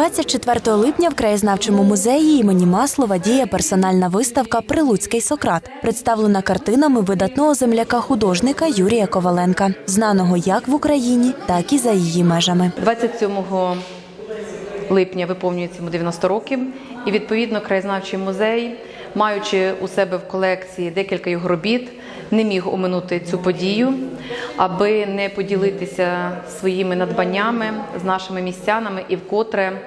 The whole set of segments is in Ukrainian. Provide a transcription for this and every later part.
24 липня в краєзнавчому музеї імені Маслова діє персональна виставка Прилуцький Сократ, представлена картинами видатного земляка художника Юрія Коваленка, знаного як в Україні, так і за її межами. 27 липня виповнюється йому 90 років, і відповідно краєзнавчий музей, маючи у себе в колекції декілька його робіт, не міг оминути цю подію, аби не поділитися своїми надбаннями з нашими містянами і вкотре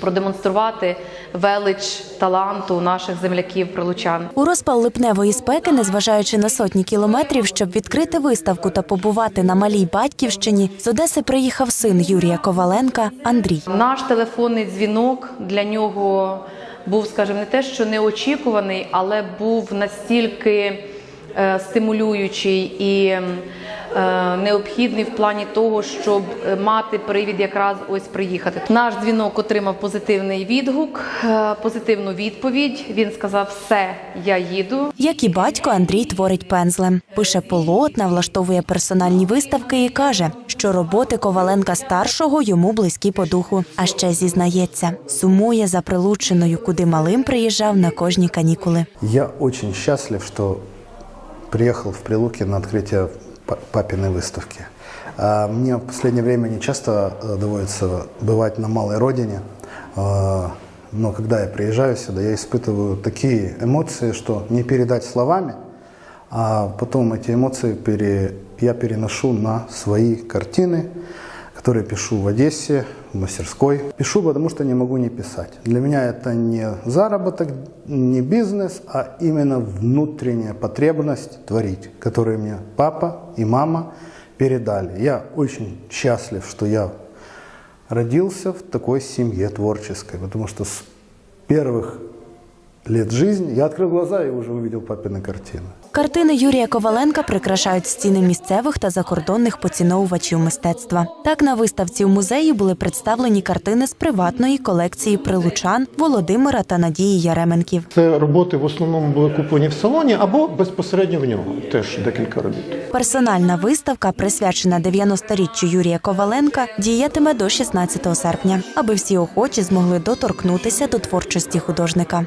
продемонструвати велич таланту наших земляків прилучан. У розпал липневої спеки, незважаючи на сотні кілометрів, щоб відкрити виставку та побувати на малій батьківщині, з Одеси приїхав син Юрія Коваленка Андрій. Наш телефонний дзвінок для нього був, скажімо, не те, що неочікуваний, але був настільки е, стимулюючий і необхідний в плані того, щоб е, мати привід якраз ось приїхати. Наш дзвінок отримав позитивний відгук, е, позитивну відповідь. Він сказав: все, я їду. Як і батько, Андрій творить пензлем, пише полотна, влаштовує персональні виставки і каже, що роботи Коваленка старшого йому близькі по духу. А ще зізнається, сумує за прилученою, куди малим приїжджав на кожні канікули. Я очень счастлив, что приехал в Прилуки на па- папиной выставки. А, Мне в последнее время не часто э, доводится бывать на малой родине, а, но когда я приезжаю сюда, я испытываю такие эмоции, что не передать словами, а потом эти эмоции пере- я переношу на свои картины, которые пишу в Одессе, в мастерской. Пишу, потому что не могу не писать. Для меня это не заработок, не бизнес, а именно внутренняя потребность творить, которую мне папа и мама передали. Я очень счастлив, что я родился в такой семье творческой, потому что с первых лет жизни я открыл глаза и уже увидел папины картины. Картини Юрія Коваленка прикрашають стіни місцевих та закордонних поціновувачів мистецтва. Так на виставці у музеї були представлені картини з приватної колекції прилучан Володимира та Надії Яременків. Це роботи в основному були куплені в салоні або безпосередньо в нього. Теж декілька робіт. Персональна виставка, присвячена 90-річчю Юрія Коваленка, діятиме до 16 серпня, аби всі охочі змогли доторкнутися до творчості художника.